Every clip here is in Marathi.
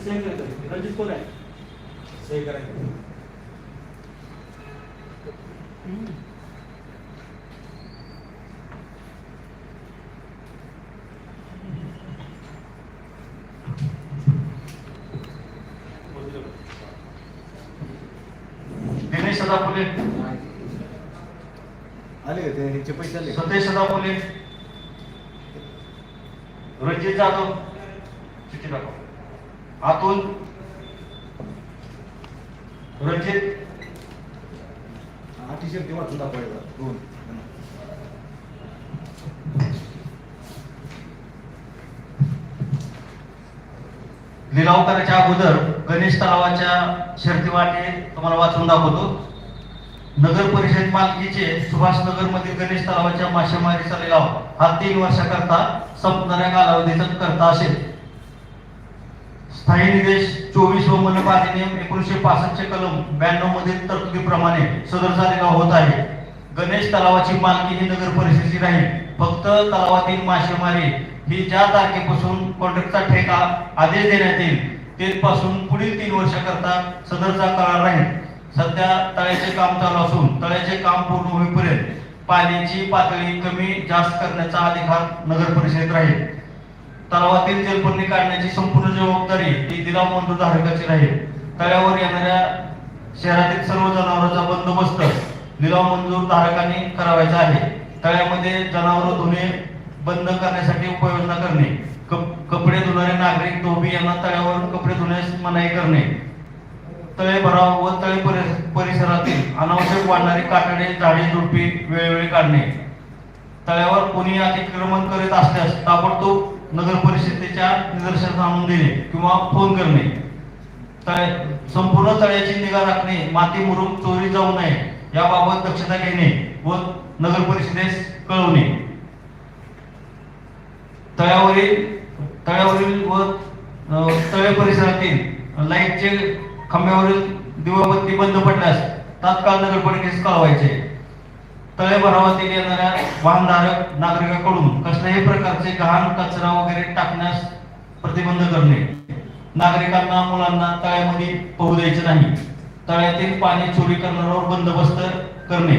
सही करायचं रणजित कोण आहे? सही करायचं दिनेश सदा फुले आले का ते ह्याचे पैसे आले का? सतेज सदा फुले रणजित जाधव चिठ्ठी दाखव अतुल रणजित हा टी शर्ट वाचून दाखवायचा दोन लिलाव करायच्या अगोदर गणेश तलावाच्या शर्तीवाटे तुम्हाला वाचून दाखवतो. नगर परिषद मालकीचे सुभाषनगर मधील गणेश तलावाच्या मासेमारीचा लिलाव हा तीन वर्षाकरता संपणाऱ्या कालावधीचा करता असेल. स्थायी निदेश चोवीस व मनपा अधिनियम एकोणीशे पासष्टचे कलम ब्याण्णव मधील तरतुदीप्रमाणे सदरचा लिलाव होत आहे. गणेश तलावाची मालकी ही नगर परिषदेची राहील. फक्त तलावातील मासेमारी ही ज्या तारखेपासून कॉन्ट्रॅक्टचा ठेका आदेश देण्यात येईल तेपासून पुढील तीन वर्षाकरता सदरचा करार राहील. सध्या तळ्याचे काम चालू असून तळ्याचे काम पूर्ण होईपर्यंत पाण्याची पातळी कमी जास्त करण्याचा अधिकार नगर परिषदेत राहील. तलावातील जलपर्णी काढण्याची संपूर्ण जबाबदारी ही दिलाव मंजूर धारकाची राहील. तळ्यावर येणाऱ्या शहरातील सर्व जनावरांचा बंदोबस्त लिलाव मंजूर धारकांनी करावायचा आहे. तळ्यामध्ये जनावर धुणे बंद करण्यासाठी उपाययोजना करणे. कप- कपडे धुणारे नागरिक धोबी यांना तळ्यावरून कपडे धुण्यास मनाई करणे. तळे भराव व तळे परिसरातील अनावश्यक वाढणारी कातडे झाडे झुडपी वेळोवेळी काढणे. तळ्यावर कोणी अतिक्रमण करीत असल्यास ताबडतोब नगर परिषदेच्या निदर्शनास आणून देणे किंवा फोन करणे. तळे संपूर्ण तळ्याची निगा राखणे माती मुरुम चोरी जाऊ नये याबाबत दक्षता घेणे व नगर परिषदेस कळवणे. तळावरील तळ्यावरील व तळे परिसरातील लाईटचे खांब्यावरील दिवाबत्ती बंद पडल्यास तात्काळ नगरपालिकेस कळवायचे. तळे भरावातील येणाऱ्या वाहनधारक नागरिकांकडून कसल्याही प्रकारचे गहाण कचरा वगैरे टाकण्यास प्रतिबंध करणे. नागरिकांना मुलांना तळ्यामध्ये पोहू द्यायचे नाही. तळ्यातील पाणी चोरी करणाऱ्यावर बंदोबस्त करणे.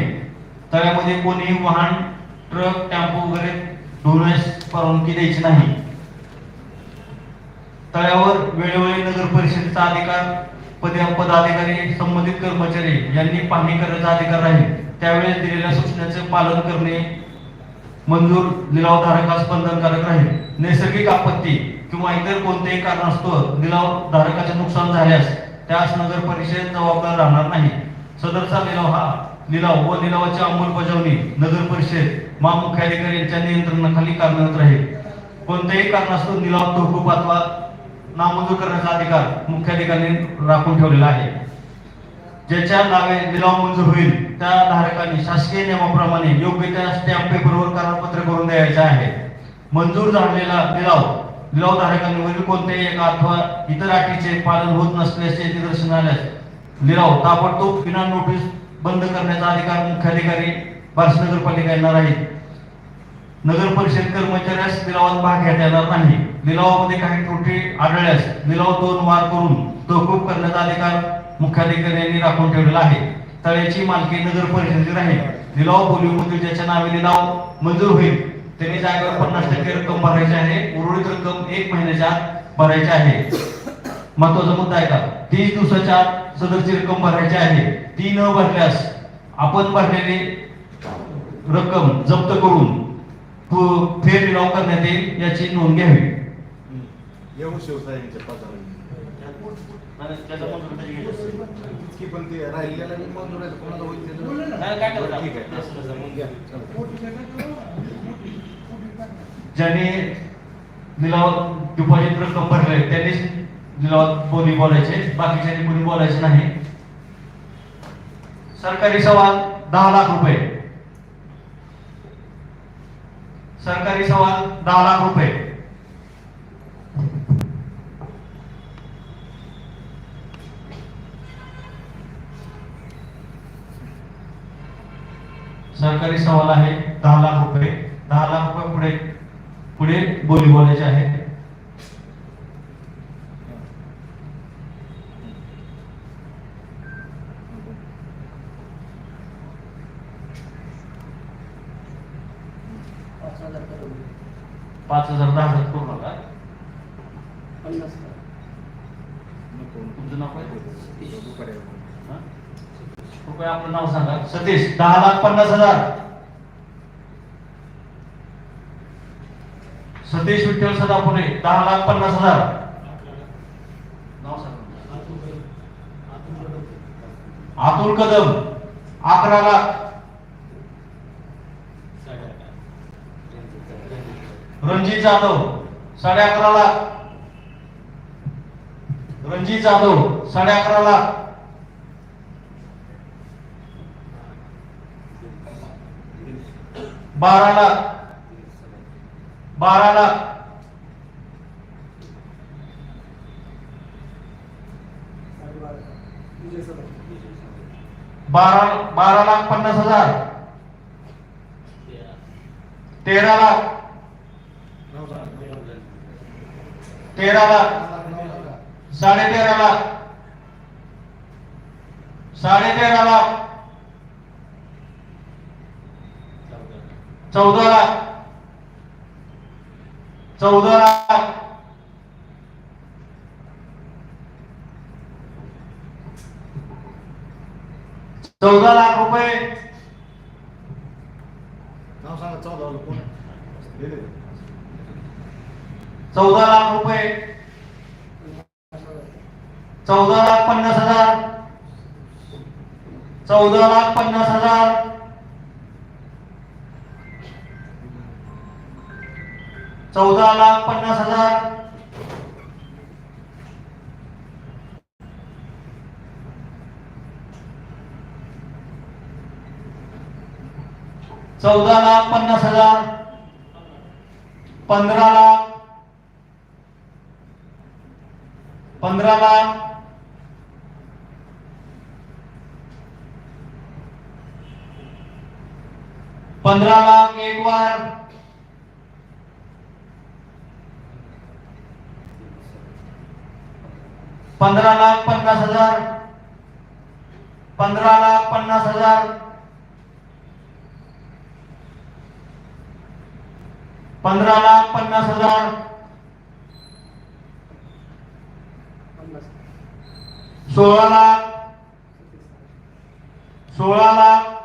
तळ्यामध्ये कोणीही वाहन ट्रक टेम्पो वगैरे धुण्यास परवानगी द्यायची नाही. तळ्यावर वेळोवेळी नगर परिषदेचा अधिकार पदाधिकारी संबंधित कर्मचारी यांनी पाहणी करण्याचा अधिकार आहे. त्यावेळेस दिलेल्या सूचनेचे पालन करणे मंजूर लिलाव धारकास बंधनकारक राहील. नैसर्गिक आपत्ती किंवा इतर कोणतेही कारणास्तव लिलाव धारकाचे नुकसान झाल्यास त्यास नगर परिषद जबाबदार राहणार नाही. सदरचा लिलाव हा लिलाव व लिलावाची अंमलबजावणी नगर परिषद महामुख्याधिकारी यांच्या नियंत्रणाखाली कार्यरत राहील कोणत्याही कारणास्तव निलाव तहकूब अथवा नामंजूर करण्याचा अधिकार मुख्याधिकाऱ्यांनी राखून ठेवलेला आहे. ज्याच्या नावे लिलाव मंजूर होईल त्या धारकांनी शासकीय नियमाप्रमाणे योग्य त्या स्टॅम्प पेपरवर करारपत्र करून द्यायचे आहे. मंजूर झालेला लिलाव निलाव धारकांनी वरील कोणत्याही एका अथवा इतर अटीचे पालन होत नसल्याचे निदर्शन आल्यास लिलाव ताबडतोब विना नोटीस बंद करण्याचा अधिकार मुख्याधिकारी बार्शी नगरपालिका यांना राहील. नगर परिषद कर्मचाऱ्यास लिलावात भाग घेता येणार नाही. लिलावामध्ये काही त्रुटी आढळल्यास लिलाव दोन वार करून तहकूब करण्याचा अधिकार मुख्याधिकारी यांनी राखून ठेवलेला आहे. तळ्याची मालकी नगर परिषदेची राहील लिलाव बोलीमधील ज्याच्या नावे लिलाव मंजूर होईल त्यांनी जागेवर पन्नास टक्के रक्कम भरायची आहे. उर्वरित रक्कम एक महिन्याच्या आत भरायची आहे. महत्त्वाचा मुद्दा आहे का? तीस दिवसाच्या आत सदरची रक्कम भरायची आहे. ती न भरल्यास आपण भरलेली रक्कम जप्त करून फेर लिलाव करण्यात येईल याची नोंद घ्यावी येऊ शिवसाहेबांच्या पदावर की पण ते राहिलेला मी मंजूर आहे कोणाला होईल त्याचं- नाही, काय करायचं? ठीक आहे. मग घ्या. चला. ज्यांनी लिलाव डिपॉझिट रक्कम भरले त्यांनीच लिलाव बोली बोलायचे बाकीच्यांनी कोणी बोलायचे नाही. सरकारी सवाल दहा लाख रुपये. सरकारी सवाल दहा लाख रुपये. सरकारी सवाल आहे दहा लाख रुपये. दहा लाख रुपये पुढे पुढे बोली बोलायचे आहे पाच हजार दहा हजार करू नका नको तुमचं नाव काय? कृपया आपलं नाव सांगा. सतीश दहा लाख पन्नास हजार. सतीश विठ्ठल सदापुरे दहा लाख पन्नास हजार. नाव सांगा. अतुल कदम अकरा लाख. रणजित जाधव साडे अकरा लाख. रणजित जाधव साडे अकरा लाख. बारा लाख. बारा लाख. बारा बारा लाख पन्नास हजार. तेरा लाख नाव सांगा. तेरा लाख. नाव सांगा. साडे तेरा लाख. साडे तेरा लाख. चौदा लाख. चौदा लाख. चौदा लाख रुपये चौदा लाख पन्नास हजार चौदा लाख पन्नास हजार चौदा लाख पन्नास हजार. चौदा लाख पन्नास हजार. पंधरा लाख. पंधरा लाख. पंधरा लाख एक वार. पंधरा लाख पन्नास हजार. पंधरा लाख पन्नास हजार. पंधरा लाख पन्नास हजार. सोळा लाख. सोळा लाख.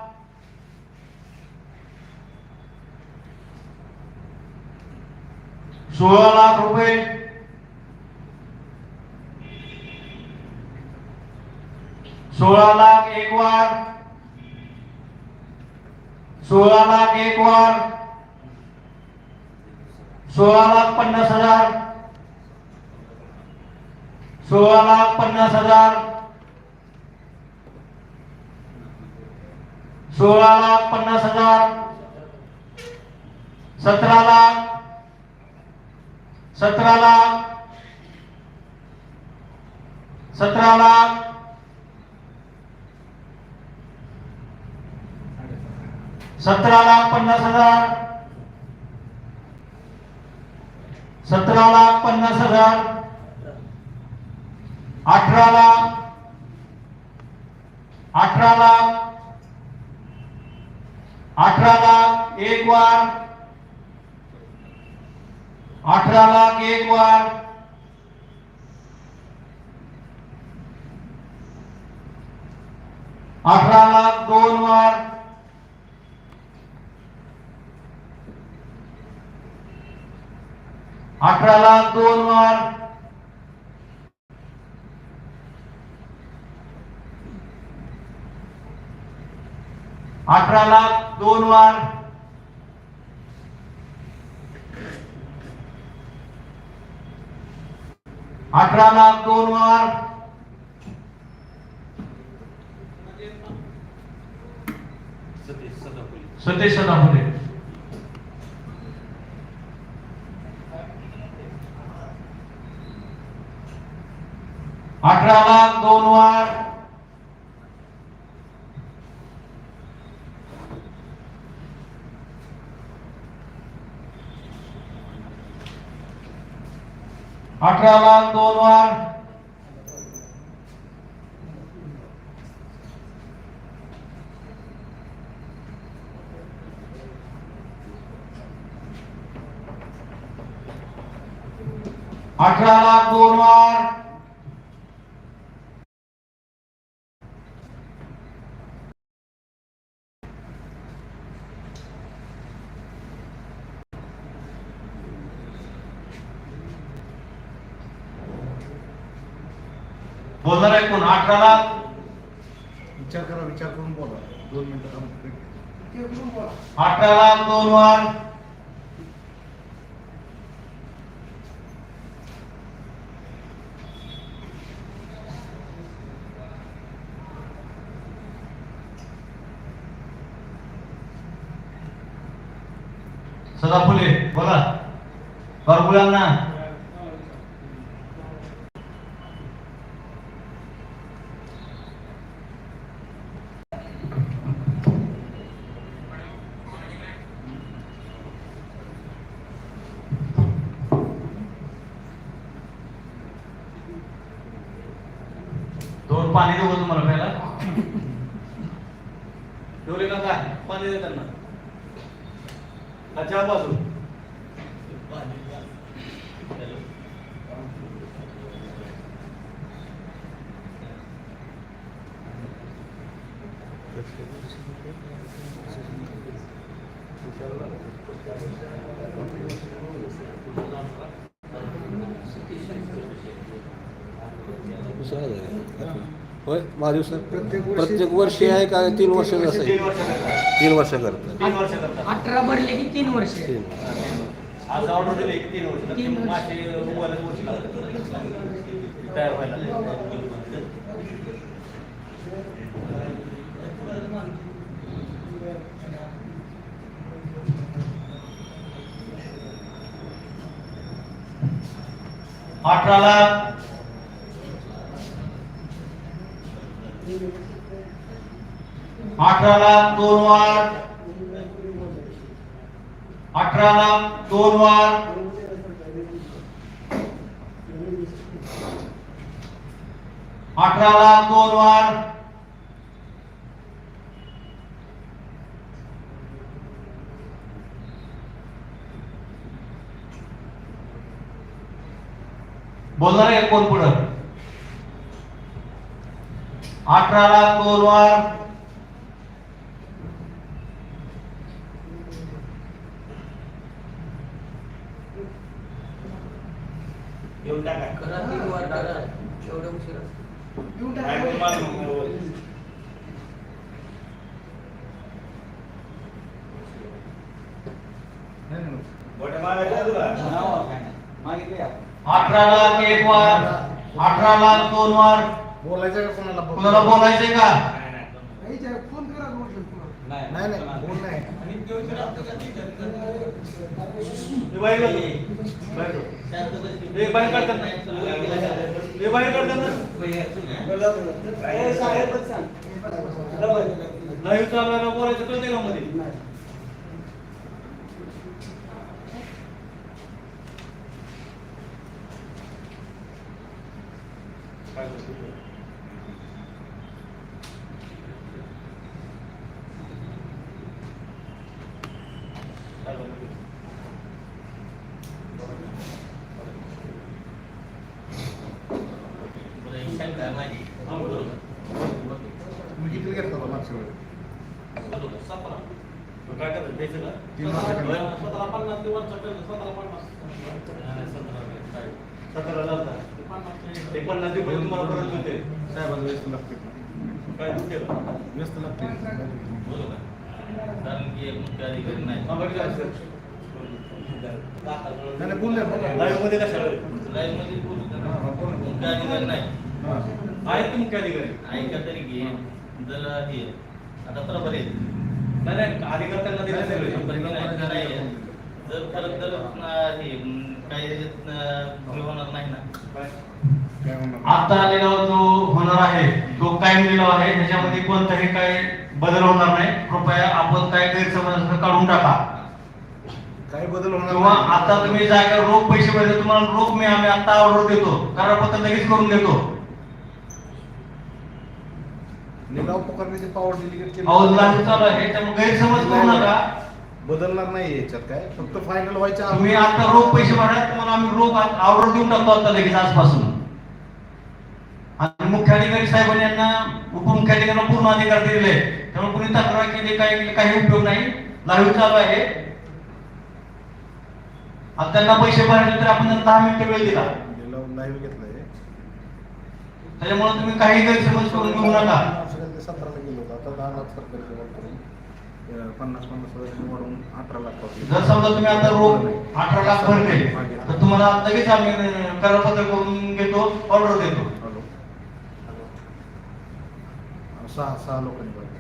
सोळा लाख रुपये. सोळा लाख एक वार. सोळा लाख एक वार. सोळा लाख पन्नास हजार. सोळा लाख पन्नास हजार. सोळा लाख पन्नास हजार. सतरा लाख. सतरा लाख. सतरा लाख. सतरा लाख पन्नास हजार. सतरा लाख पन्नास हजार. अठरा लाख. अठरा लाख. अठरा लाख एक वार. अठरा लाख एक वार. अठरा लाख दोन वार. अठरा लाख दोन वार अठरा लाख दोन वार अठरा लाख दोन वार सतीश सदापुरे अठरा लाख दोन वाढ अठरा लाख दोन वाढ विचार करा विचार करून बोला. दोन मिनिटं थांबा. अठरा लाख दोन वार. सदा फुले बोला. बरगुळ्यांना दोन पाणी देऊ तुम्हाला प्यायला? ठेवले ना काय? पाणी दे त्यांना अच्छा बाजू होय प्रत्येक वर्षी- प्रत्येक वर्षी आहे का? तीन वर्षाचं तीन वर्ष करतात. तीन वर्ष करतात. तीन वर्ष करतात. अठरा भरले की तीन वर्ष. तीन. आज ऑर्डर दिली की तीन वर्ष. तीन वर्ष. मासे उगवायला वर्ष लागतात तयार व्हायला. अठरा लाख अठरा लाख दोन वार अठरा लाख दोन वार अठरा लाख दोन वार बोलणार आहे कोण पुढं? अठरा लाख दोन वार करा तीन वार करा एवढ्या उशिरा नाही, नाही, नाही. अठरा लाख एक वार अठरा लाख दोन वार बोलायचं का कोणाला? कुणाला बोलायचंय का? नाही नाही. बोल नाही लाईव्ह चालवायला बोलायचं कळते का मध्ये तुम्ही किती घेतला होता मागच्या वेळेस काय करायचं? द्यायचं का? सतरा पन्नास ते वरचं केलं, सतरा पन्नास. सतरा. ते पन्नास दिवस तुम्हाला परत मिळते साहेबांना व्यस्त लागते. काय तू केलं? व्यस्त लागते. हा, बघितलं असेल. नाही नाही, बोलले बोला. लाईव्हमध्ये कशाला हा, हा, बोला. हा. आहेत की मुख्य अधिकारी? ऐका तरी घे जर हे आता बरोबर आहे. नाही नाही दिले सगळे. जर खरं तर हे काही हे होणार नाही ना? आता लिलाव जो होणार आहे तो कायम लिलाव आहे त्याच्यामध्ये कोणताही काय बदल होणार नाही. कृपया आपण काय गैरसमज काढून टाका. काही बदल होणार किंवा नाही. आता तुम्ही जागेवर रोख पैसे भरले तुम्हाला रोख मी आम्ही आता ऑर्डर देतो. करारपत्र लगेच करून देतो. निलाव पुकारण्याची पावर डिलिगेट केली. चालू आहे त्यामुळे गैरसमज करू नका. बदलणार नाही याच्यात काय. फक्त फायनल व्हायच्या तुम्ही आता रोख पैसे भरा तुम्हाला आम्ही रोख ऑर्डर देऊन टाकतो आता लगेच आजपासून. आणि मुख्याधिकारी साहेबांनी यांना उपमुख्याधिकाऱ्यांना पूर्ण अधिकार दिलेले आहेत. त्यामुळे कोणी तक्रार केली काही काही उपयोग नाही. लाईव्ह चालू आहे. आता त्यांना पैसे भरायचे तर आपण त्यांना दहा मिनिटं वेळ दिला. लाईव्ह घेतलंय. त्याच्यामुळे तुम्ही काही गैरसमज करून घेऊ नका. सतराला गेलो होतो. आता दहा लाख सरकारी पेमेंट करून अं, पन्नास पन्नास हजार वाढवून अठरा लाख. जर समजा तुम्ही आता रोख अठरा लाख भरले तर तुम्हाला लगेच आम्ही अं, करारपत्र करून घेतो ऑर्डर देतो. हॅलो. सहा सहा लोकांनी भरले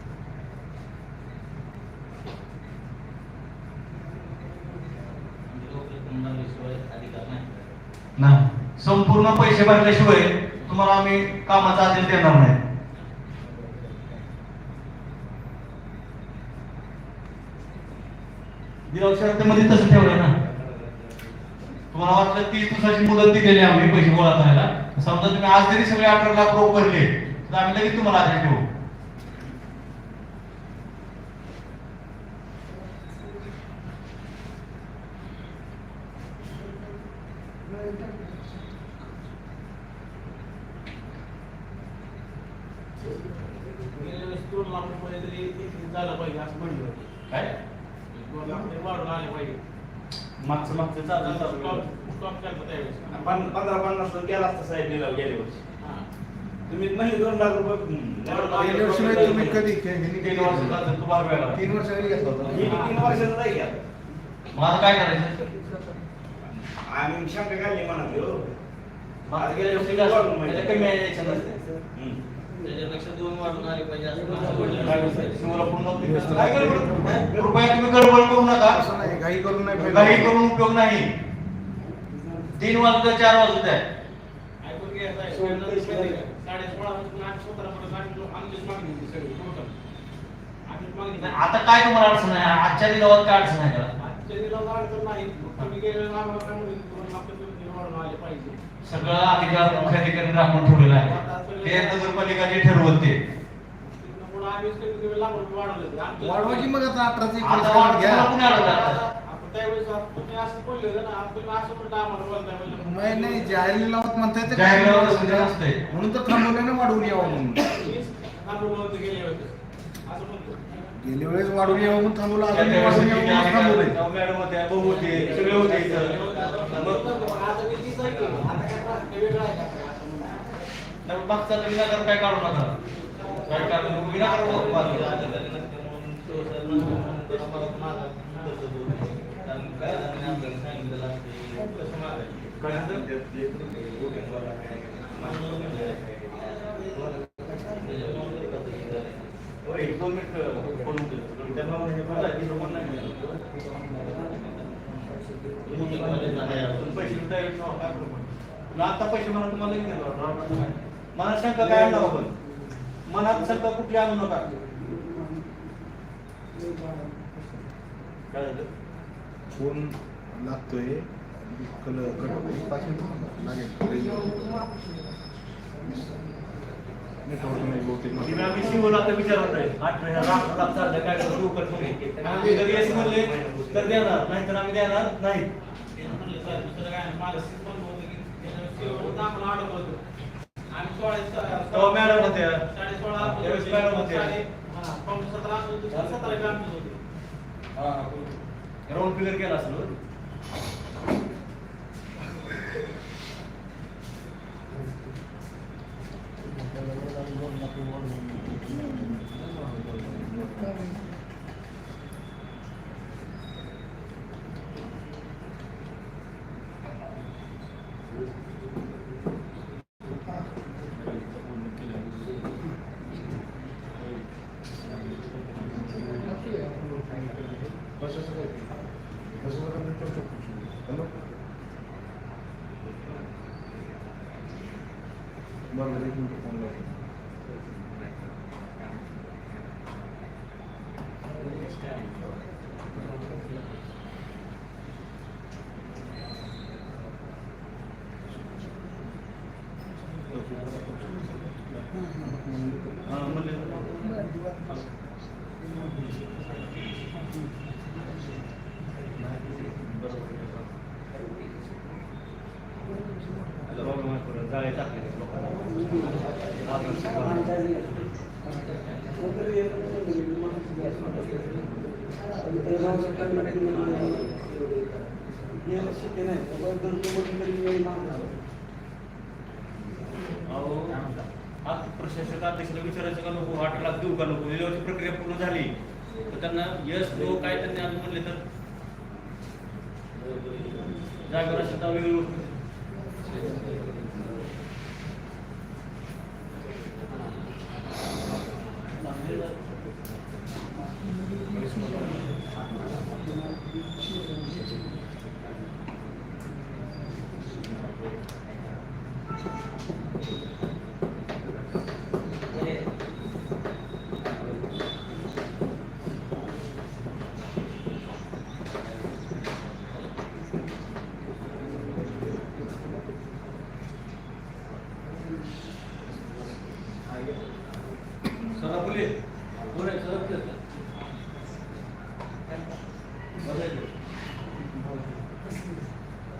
अधिकार नाही. नाही. संपूर्ण पैसे भरल्याशिवाय तुम्हाला आम्ही कामाचा आदेश देणार नाही. दिराव तसं ठेवलं ना. तुम्हाला वाटलं तीस दिवसाची मुदत दिलेली आम्ही पैसे गोळा करायला. समजा तुम्ही आज जरी सगळे अठरा लाख रोख भरले तर आम्ही लगेच तुम्हाला आज ठेवू गेल्या वेळेस दोन लाख रुपये तरी increase झालं पाहिजे असं म्हणलं होतं. काय दोन लाख तरी वाढून आले पाहिजे मागचं मागचं चालू स्टॉप चालू स्टॉप केलं त्यावेळेस पं- पंधरा पन्नास वर गेला असता साहेब गेल्या वर्षी. तुम्ही नाही दोन लाख रुपये गेल्या वर्षी तुम्ही कधी के- ह्यांनी तीन वर्ष तू भाग. तीन वर्षांनी घेतला होता ही ना? तीन वर्षाचं नाही घ्या मग आता काय करायचं आम्ही शंका काढली म्हणाली हो गेल्या वर्षी जास्त, त्याच्या कमी यायचं नसतं. हम्म. त्याच्यापेक्षा दोन वाढून आले पाहिजे असं मला. शिवला पूर्ण तुम्ही गडबड करू नका असं नाही घाई करून नाही फायदा. करून उपयोग नाही तीन वाजता चार वाजता आहे आता काय तुम्हाला अडचण आहे आजच्या दिनावर काय अडचण आहे सगळं अधिकार मुख्याधिकारी राखून ठेवलेलं आहे. ते नगरपालिकाने ठरवत ते. तिथनं पुढं आम्हीच कधी कधी लाख रुपये वाढवले होते. आमच्या- वाढवायची मग आता. अठराची नाही नाही जाहीर लावत म्हणताय तर जाहीर लावत असं काही नसतंय. म्हणून तर थांबवलं ना वाढवून यावं म्हणून. गेल्या वेळेस वाढवून यावं म्हणून थांबवलं अजून वाढवून यावं म्हणून थांबवलंय. मॅडम होत्या भाऊ होते सगळे होते इथं. काय मागचा विनाकारण काढू नका काय काढू विनाकारण आता पैसे मला तुम्हाला मनात शंका काय आणू नका पण मनात शंका कुठली आणू नका काय झालं? फोन लागतोय कल लागेल नेटवर्क नाही बहुतेक आम्ही शिवला आता विचारत आहे आठ महिना लाख लाख चाललं काय करू तू कर तुम्ही आम्ही जर येस म्हणले तर देणार नाही तर आम्ही देणार नाही ते म्हणले, "साहेब, दुसरं काय नाही. माझं सीट बंद होतं की त्याच्यावर शेवटचं आम्हाला अडक होतं. आम्ही सोळा- तेव्हा मॅडम होत्या. होत्या. हा, सतरा. सतरा होती. राऊंड फिगर केला असेल बरं. हॅलो बरं एक मिनिट फोन लावतो हा, म्हणले. प्रॉब्लेम आहे परत जाळे टाकले अहो आज प्रशासक अध्यक्षाला विचारायचं का नको? आठ लाख देऊ का नको? डिलिव्हरीची प्रक्रिया पूर्ण झाली. तर त्यांना यश नो काय त्यांनी आज म्हणले तर. जागेवर असेल तर वेगळी गोष्ट सरा बोले बोले सरा बोले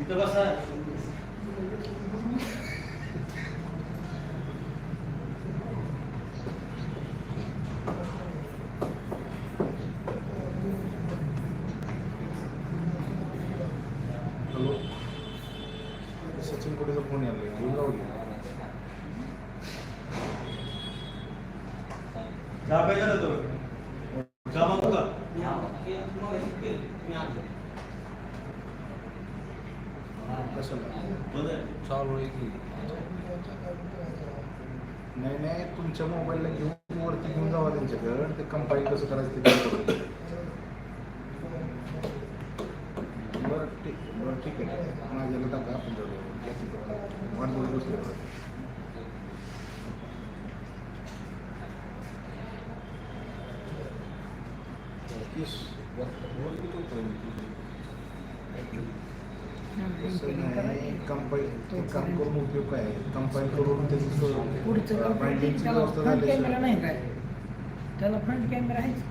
इथं बसा हॅलो सचिन कोडेचा फोन यायला येऊन लावली चहा प्यायचा ना तो चहा मागू का कशाला बरं आहे. चालू आहे की? नाही नाही तुमच्या मोबाईलला घेऊन वरती घेऊन जावा त्यांच्याकडे. ते कंपाईल कसं करायचं ते. बरं ठीक बरं ठीक आहे. माझ्याला टाका आपण जाऊया. घ्या तिथं. वाट बघत बसलो. तीस वर किती होतं? तसं नाही ते काम करून उपयोग काय कंपाईल करून पुढचं त्याचं बाइंडिंगची व्यवस्था फ्रंट झाली कॅमेरा नाही काय? त्याला फ्रंट कॅमेरा आहेच.